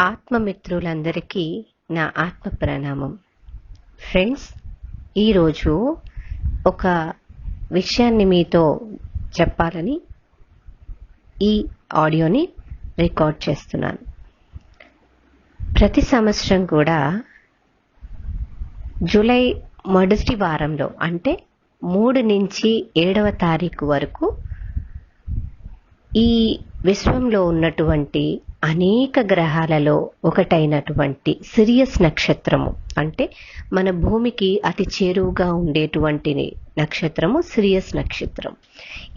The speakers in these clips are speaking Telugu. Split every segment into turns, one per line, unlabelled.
ఆత్మమిత్రులందరికీ నా ఆత్మ ప్రణామం. ఫ్రెండ్స్ ఈరోజు ఒక విషయాన్ని మీతో చెప్పాలని ఈ ఆడియోని రికార్డ్ చేస్తున్నాను. ప్రతి సంవత్సరం కూడా జూలై మొదటి వారంలో అంటే మూడు నుంచి ఏడవ తారీఖు వరకు ఈ విశ్వంలో ఉన్నటువంటి అనేక గ్రహాలలో ఒకటైనటువంటి సిరియస్ నక్షత్రము. అంటే మన భూమికి అతి చేరువుగా ఉండేటువంటి నక్షత్రము సిరియస్ నక్షత్రం.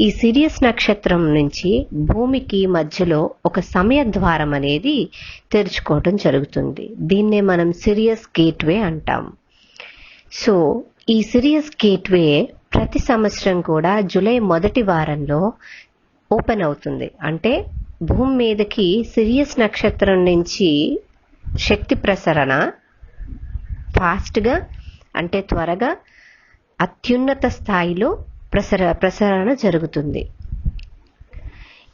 ఈ సిరియస్ నక్షత్రం నుంచి భూమికి మధ్యలో ఒక సమయ ద్వారం అనేది తెరుచుకోవడం జరుగుతుంది. దీన్నే మనం సిరియస్ గేట్వే అంటాం. సో ఈ సిరియస్ గేట్వే ప్రతి సంవత్సరం కూడా జూలై మొదటి వారంలో ఓపెన్ అవుతుంది. అంటే భూమి మీదకి సిరియస్ నక్షత్రం నుంచి శక్తి ప్రసరణ ఫాస్ట్గా అంటే త్వరగా అత్యున్నత స్థాయిలో ప్రసర ప్రసరణ జరుగుతుంది.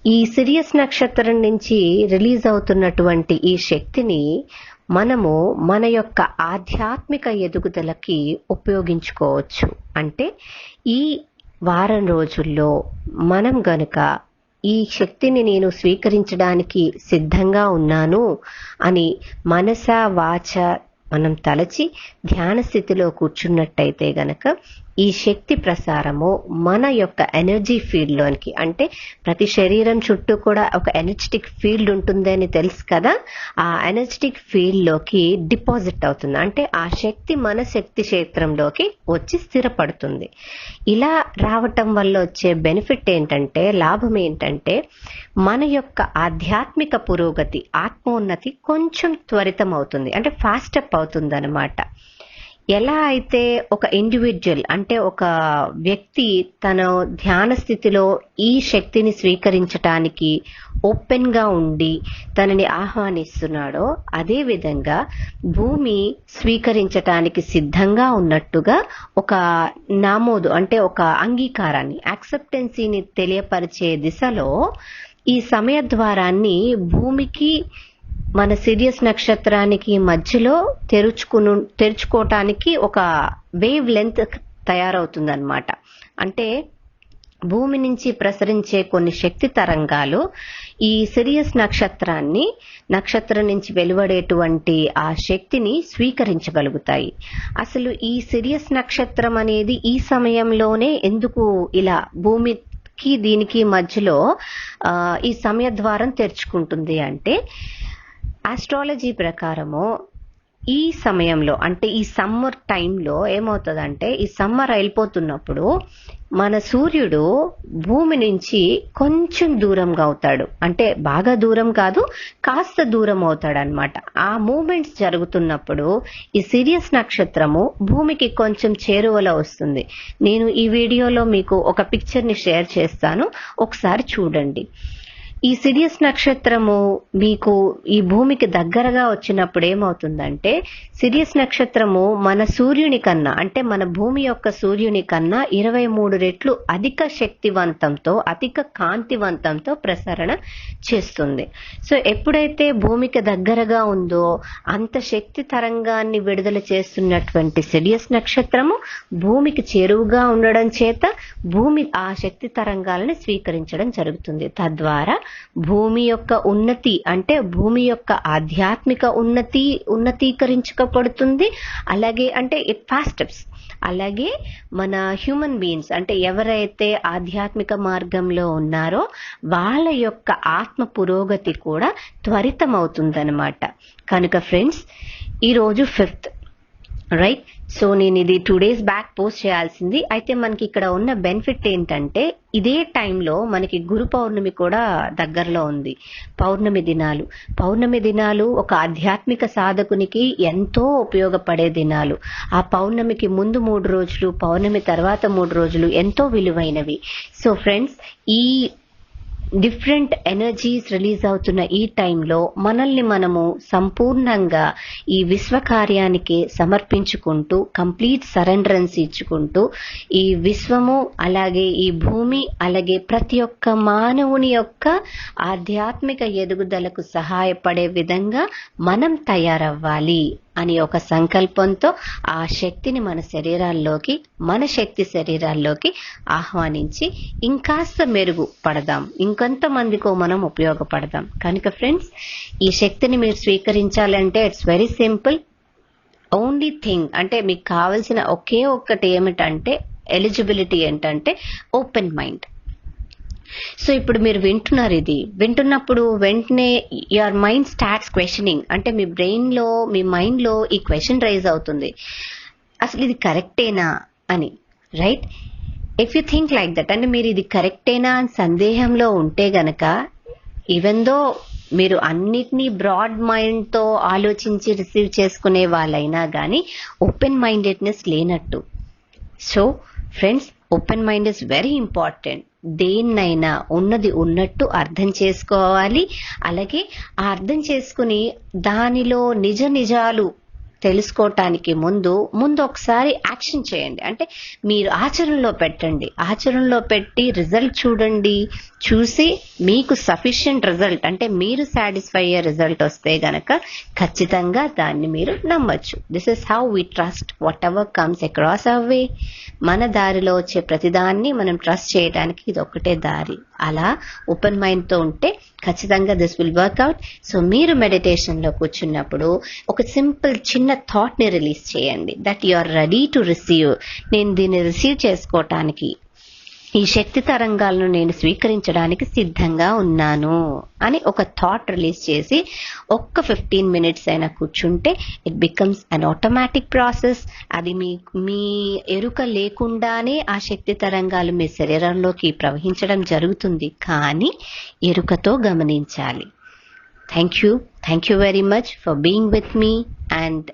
ఈ సిరియస్ నక్షత్రం నుంచి రిలీజ్ అవుతున్నటువంటి ఈ శక్తిని మనము మన యొక్క ఆధ్యాత్మిక ఎదుగుదలకి ఉపయోగించుకోవచ్చు. అంటే ఈ వారం రోజుల్లో మనం గనుక ఈ శక్తిని నేను స్వీకరించడానికి సిద్ధంగా ఉన్నాను అని మనస వాచ మనం తలచి ధ్యాన స్థితిలో కూర్చున్నట్టయితే గనక ఈ శక్తి ప్రసారము మన యొక్క ఎనర్జీ ఫీల్డ్లోనికి అంటే ప్రతి శరీరం చుట్టూ కూడా ఒక ఎనర్జెటిక్ ఫీల్డ్ ఉంటుందని తెలుసు కదా ఆ ఎనర్జెటిక్ ఫీల్డ్లోకి డిపాజిట్ అవుతుంది. అంటే ఆ శక్తి మన శక్తి క్షేత్రంలోకి వచ్చి స్థిరపడుతుంది. ఇలా రావటం వల్ల వచ్చే బెనిఫిట్ ఏంటంటే లాభం ఏంటంటే మన యొక్క ఆధ్యాత్మిక పురోగతి ఆత్మోన్నతి కొంచెం త్వరితం అవుతుంది అంటే ఫాస్ట్ అప్ అవుతుంది అనమాట ఎలా అయితే ఒక ఇండివిజువల్ అంటే ఒక వ్యక్తి తన ధ్యాన స్థితిలో ఈ శక్తిని స్వీకరించటానికి ఓపెన్గా ఉండి తనని ఆహ్వానిస్తున్నాడో అదే విధంగా భూమి స్వీకరించటానికి సిద్ధంగా ఉన్నట్టుగా ఒక నామోదు అంటే ఒక అంగీకారాన్ని యాక్సెప్టెన్సీని తెలియపరిచే దిశలో ఈ సమయ ద్వారాన్ని భూమికి మన సిరియస్ నక్షత్రానికి మధ్యలో తెరుచుకును తెరుచుకోవటానికి ఒక వేవ్ లెంత్ తయారవుతుందన్నమాట. అంటే భూమి నుంచి ప్రసరించే కొన్ని శక్తి తరంగాలు ఈ సిరియస్ నక్షత్రాన్ని నక్షత్రం నుంచి వెలువడేటువంటి ఆ శక్తిని స్వీకరించగలుగుతాయి. అసలు ఈ సిరియస్ నక్షత్రం అనేది ఈ సమయంలోనే ఎందుకు ఇలా భూమి దీనికి మధ్యలో ఈ సమయ ద్వారం తెరుచుకుంటుంది అంటే ఆస్ట్రాలజీ ప్రకారము ఈ సమయంలో అంటే ఈ సమ్మర్ టైంలో ఏమవుతుందంటే ఈ సమ్మర్ వెళ్ళిపోతున్నప్పుడు మన సూర్యుడు భూమి నుంచి కొంచెం దూరంగా అవుతాడు. అంటే బాగా దూరం కాదు కాస్త దూరం అవుతాడు అనమాట ఆ మూమెంట్స్ జరుగుతున్నప్పుడు ఈ సిరియస్ నక్షత్రము భూమికి కొంచెం చేరువలో వస్తుంది. నేను ఈ వీడియోలో మీకు ఒక పిక్చర్ని షేర్ చేస్తాను. ఒకసారి చూడండి. ఈ సిరియస్ నక్షత్రము మీకు ఈ భూమికి దగ్గరగా వచ్చినప్పుడు ఏమవుతుందంటే సిరియస్ నక్షత్రము మన సూర్యుని కన్నా అంటే మన భూమి యొక్క సూర్యుని కన్నా ఇరవై మూడు రెట్లు అధిక శక్తివంతంతో అధిక కాంతివంతంతో ప్రసరణ చేస్తుంది. సో ఎప్పుడైతే భూమికి దగ్గరగా ఉందో అంత శక్తి తరంగాన్ని విడుదల చేస్తున్నటువంటి సిరియస్ నక్షత్రము భూమికి చేరువుగా ఉండడం చేత భూమి ఆ శక్తి తరంగాలను స్వీకరించడం జరుగుతుంది. తద్వారా భూమి యొక్క ఉన్నతి అంటే భూమి యొక్క ఆధ్యాత్మిక ఉన్నతి ఉన్నతీకరించకపడుతుంది. అలాగే అంటే ఇట్ ఫాస్ట్ స్టెప్స్ అలాగే మన హ్యూమన్ బీయింగ్స్ అంటే ఎవరైతే ఆధ్యాత్మిక మార్గంలో ఉన్నారో వాళ్ళ యొక్క ఆత్మ పురోగతి కూడా త్వరితమవుతుందనమాట కనుక ఫ్రెండ్స్ ఈరోజు ఫిఫ్త్ రైట్ సో నేను ఇది టూ డేస్ బ్యాక్ పోస్ట్ చేయాల్సింది. అయితే మనకి ఇక్కడ ఉన్న బెనిఫిట్ ఏంటంటే ఇదే టైంలో మనకి గురు పౌర్ణమి కూడా దగ్గరలో ఉంది. పౌర్ణమి దినాలు. పౌర్ణమి దినాలు ఒక ఆధ్యాత్మిక సాధకునికి ఎంతో ఉపయోగపడే దినాలు. ఆ పౌర్ణమికి ముందు మూడు రోజులు పౌర్ణమి తర్వాత మూడు రోజులు ఎంతో విలువైనవి. సో ఫ్రెండ్స్ ఈ డిఫరెంట్ ఎనర్జీస్ రిలీజ్ అవుతున్న ఈ టైంలో మనల్ని మనము సంపూర్ణంగా ఈ విశ్వ కార్యానికి సమర్పించుకుంటూ కంప్లీట్ సరెండరెన్స్ ఇచ్చుకుంటూ ఈ విశ్వము అలాగే ఈ భూమి అలాగే ప్రతి ఒక్క మానవుని యొక్క ఆధ్యాత్మిక ఎదుగుదలకు సహాయపడే విధంగా మనం తయారవ్వాలి. అని ఒక సంకల్పంతో ఆ శక్తిని మన శరీరాల్లోకి మన శక్తి శరీరాల్లోకి ఆహ్వానించి ఇంకాస్త మెరుగు పడదాం. ఇంకొంతమందికో మనం ఉపయోగపడదాం. కనుక ఫ్రెండ్స్ ఈ శక్తిని మీరు స్వీకరించాలంటే it's very simple only thing అంటే మీకు కావలసిన ఒకే ఒక్కటి ఏమిటంటే ఎలిజిబిలిటీ ఏంటంటే ఓపెన్ మైండ్ సో ఇప్పుడు మీరు వింటున్నారు ఇది. వింటున్నప్పుడు వెంటనే యువర్ మైండ్ స్టార్ట్స్ క్వశ్చనింగ్ అంటే మీ బ్రెయిన్లో మీ మైండ్లో ఈ క్వశ్చన్ రైజ్ అవుతుంది. అసలు ఇది కరెక్టేనా అని right if you think like that అంటే మీరు ఇది కరెక్టేనా అని సందేహంలో ఉంటే గనక ఈవెన్ దో మీరు అన్నిటినీ బ్రాడ్ మైండ్తో ఆలోచించి రిసీవ్ చేసుకునే వాళ్ళైనా కానీ ఓపెన్ మైండెడ్నెస్ లేనట్టు. So friends open mind is very important దేన్నైనా ఉన్నది ఉన్నట్టు అర్థం చేసుకోవాలి. అలాగే ఆ అర్థం చేసుకుని దానిలో నిజ నిజాలు తెలుసుకోవటానికి ముందు ముందు ఒకసారి యాక్షన్ చేయండి. అంటే మీరు ఆచరణలో పెట్టండి. ఆచరణలో పెట్టి రిజల్ట్ చూడండి. చూసి మీకు సఫిషియంట్ రిజల్ట్ అంటే మీరు సాటిస్ఫై అయ్యే రిజల్ట్ వస్తే గనక ఖచ్చితంగా దాన్ని మీరు నమ్మచ్చు. This is how we trust whatever comes across away way మన దారిలో వచ్చే ప్రతిదాన్ని మనం ట్రస్ట్ చేయడానికి ఇది ఒకటే దారి. అలా ఓపెన్ మైండ్తో ఉంటే ఖచ్చితంగా దిస్ విల్ వర్క్అవుట్ సో మీరు మెడిటేషన్లో కూర్చున్నప్పుడు ఒక సింపుల్ చిన్న థాట్ని రిలీజ్ చేయండి. That you are ready to receive నేను దీన్ని రిసీవ్ చేసుకోవటానికి ఈ శక్తి తరంగాలను నేను స్వీకరించడానికి సిద్ధంగా ఉన్నాను అని ఒక థాట్ రిలీజ్ చేసి ఒక్క ఫిఫ్టీన్ మినిట్స్ అయినా కూర్చుంటే it becomes an automatic process అది మీ మీ ఎరుక లేకుండానే ఆ శక్తి తరంగాలు మీ శరీరంలోకి ప్రవహించడం జరుగుతుంది కానీ ఎరుకతో గమనించాలి. Thank you thank you very much for being with me and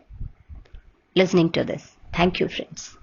listening to this thank you friends